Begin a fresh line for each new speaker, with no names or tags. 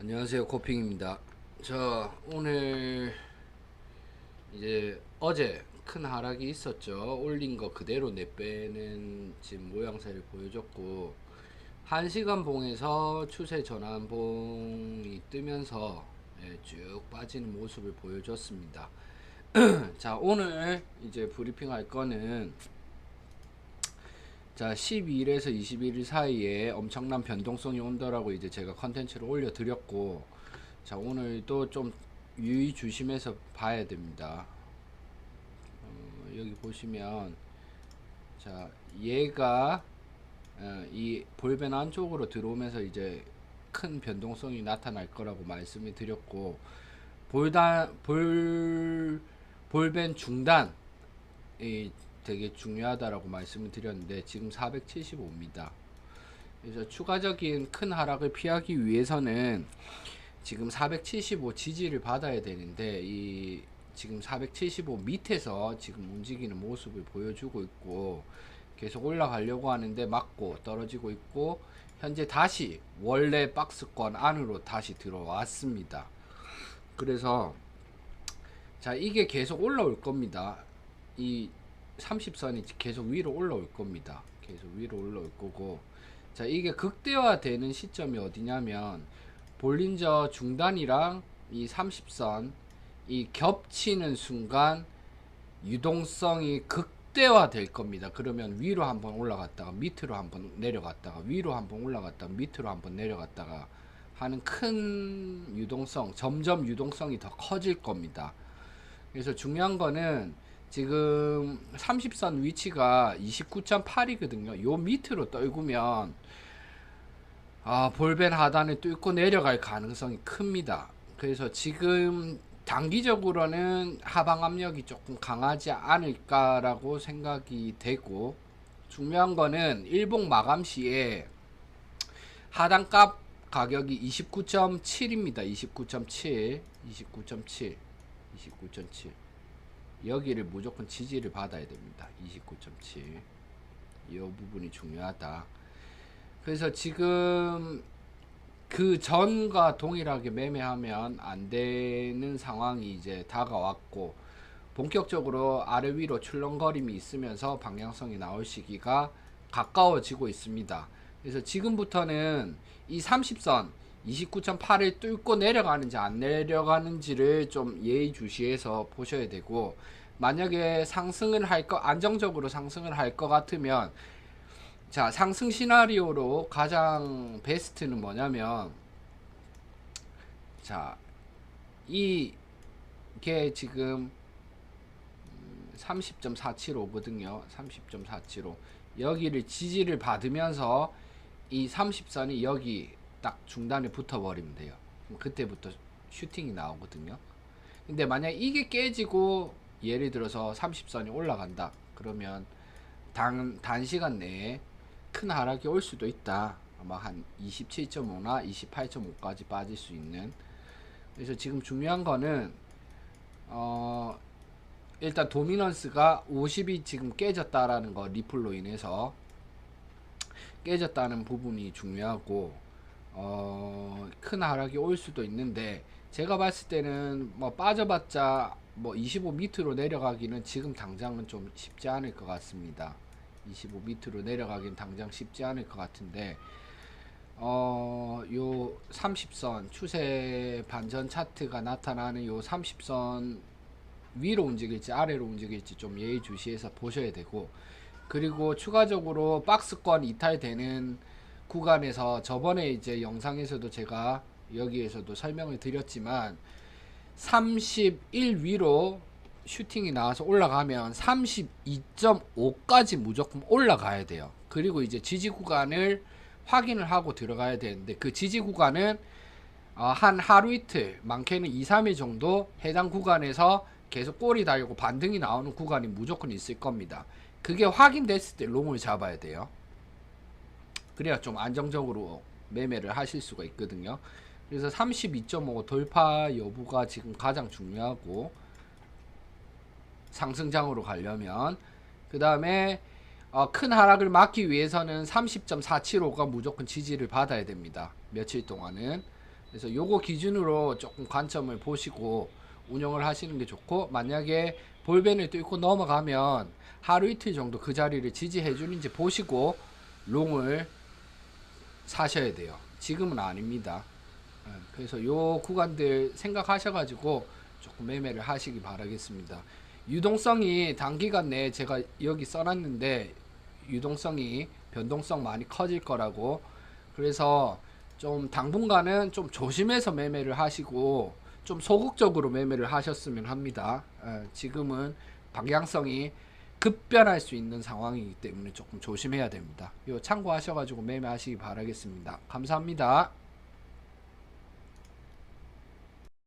안녕하세요 코핑입니다. 저 오늘 이제 어제 큰 하락이 있었죠. 올린 거 그대로 내빼는 지금 모양새를 보여줬고 한 시간 봉에서 추세 전환봉이 뜨면서 예, 쭉 빠지는 모습을 보여줬습니다. 자 오늘 이제 브리핑 할 거는 자 12일에서 21일 사이에 엄청난 변동성이 온다라고 이제 제가 컨텐츠를 올려드렸고 자 오늘도 좀 유의 주심해서 봐야 됩니다. 어, 여기 보시면 자 얘가 어, 이 볼벤 안쪽으로 들어오면서 이제 큰 변동성이 나타날 거라고 말씀을 드렸고 볼단 볼 볼벤 중단 이 되게 중요하다라고 말씀을 드렸는데 지금 475입니다. 그래서 추가적인 큰 하락을 피하기 위해서는 지금 475 지지를 받아야 되는데 이 지금 475 밑에서 지금 움직이는 모습을 보여주고 있고 계속 올라가려고 하는데 맞고 떨어지고 있고 현재 다시 원래 박스권 안으로 다시 들어왔습니다. 그래서 자 이게 계속 올라올 겁니다. 이 30선이 계속 위로 올라올 겁니다. 계속 위로 올라올 거고 자 이게 극대화되는 시점이 어디냐면 볼린저 중단이랑 이 30선 이 겹치는 순간 유동성이 극대화 될 겁니다. 그러면 위로 한번 올라갔다가 밑으로 한번 내려갔다가 위로 한번 올라갔다가 밑으로 한번 내려갔다가 하는 큰 유동성 점점 유동성이 더 커질 겁니다. 그래서 중요한 거는 지금 30선 위치가 29.8이거든요. 요 밑으로 떨구면 아, 볼벤 하단을 뚫고 내려갈 가능성이 큽니다. 그래서 지금 단기적으로는 하방 압력이 조금 강하지 않을까라고 생각이 되고 중요한 거는 일봉 마감 시에 하단값 가격이 29.7입니다. 29.7, 29.7, 29.7. 여기를 무조건 지지를 받아야 됩니다. 29.7. 이 부분이 중요하다. 그래서 지금 그 전과 동일하게 매매하면 안 되는 상황이 이제 다가왔고 본격적으로 아래 위로 출렁거림이 있으면서 방향성이 나올 시기가 가까워지고 있습니다. 그래서 지금부터는 이 30선 29.8을 뚫고 내려가는지 안 내려가는지를 좀 예의주시해서 보셔야 되고 만약에 상승을 할 거 안정적으로 상승을 할 것 같으면 자 상승 시나리오로 가장 베스트는 뭐냐면 자 이게 지금 30.475거든요. 30.475 여기를 지지를 받으면서 이 30선이 여기 딱 중단에 붙어버리면 돼요. 그때부터 슈팅이 나오거든요. 근데 만약 이게 깨지고 예를 들어서 30선이 올라간다. 그러면 단, 단시간 내에 큰 하락이 올 수도 있다. 아마 한 27.5나 28.5까지 빠질 수 있는. 그래서 지금 중요한 거는 어 일단 도미넌스가 50이 지금 깨졌다라는 거 리플로 인해서 깨졌다는 부분이 중요하고 어, 큰 하락이 올 수도 있는데 제가 봤을 때는 뭐 빠져봤자 뭐 25 밑으로 내려가기는 지금 당장은 좀 쉽지 않을 것 같습니다. 25 밑으로 내려가긴 당장 쉽지 않을 것 같은데 어, 요 30선 추세 반전 차트가 나타나는 요 30선 위로 움직일지 아래로 움직일지 좀 예의주시해서 보셔야 되고 그리고 추가적으로 박스권 이탈되는 구간에서 저번에 이제 영상에서도 제가 여기에서도 설명을 드렸지만 31 위로 슈팅이 나와서 올라가면 32.5까지 무조건 올라가야 돼요. 그리고 이제 지지 구간을 확인을 하고 들어가야 되는데 그 지지 구간은 어, 한 하루 이틀 많게는 2, 3일 정도 해당 구간에서 계속 꼬리 달고 반등이 나오는 구간이 무조건 있을 겁니다. 그게 확인됐을 때 롱을 잡아야 돼요. 그래야 좀 안정적으로 매매를 하실 수가 있거든요. 그래서 32.5 돌파 여부가 지금 가장 중요하고 상승장으로 가려면 그 다음에 어, 큰 하락을 막기 위해서는 30.475가 무조건 지지를 받아야 됩니다. 며칠 동안은 그래서 요거 기준으로 조금 관점을 보시고 운영을 하시는 게 좋고 만약에 볼벤을 뚫고 넘어가면 하루 이틀 정도 그 자리를 지지해 주는지 보시고 롱을 사셔야 돼요. 지금은 아닙니다. 예, 그래서 요 구간들 생각하셔가지고 조금 매매를 하시기 바라겠습니다. 유동성이 단기간 내에 제가 여기 써놨는데 유동성이 변동성 많이 커질 거라고 그래서 좀 당분간은 좀 조심해서 매매를 하시고 좀 소극적으로 매매를 하셨으면 합니다. 예, 지금은 방향성이 급변할 수 있는 상황이기 때문에 조금 조심해야 됩니다. 요 참고하셔가지고 매매하시기 바라겠습니다. 감사합니다.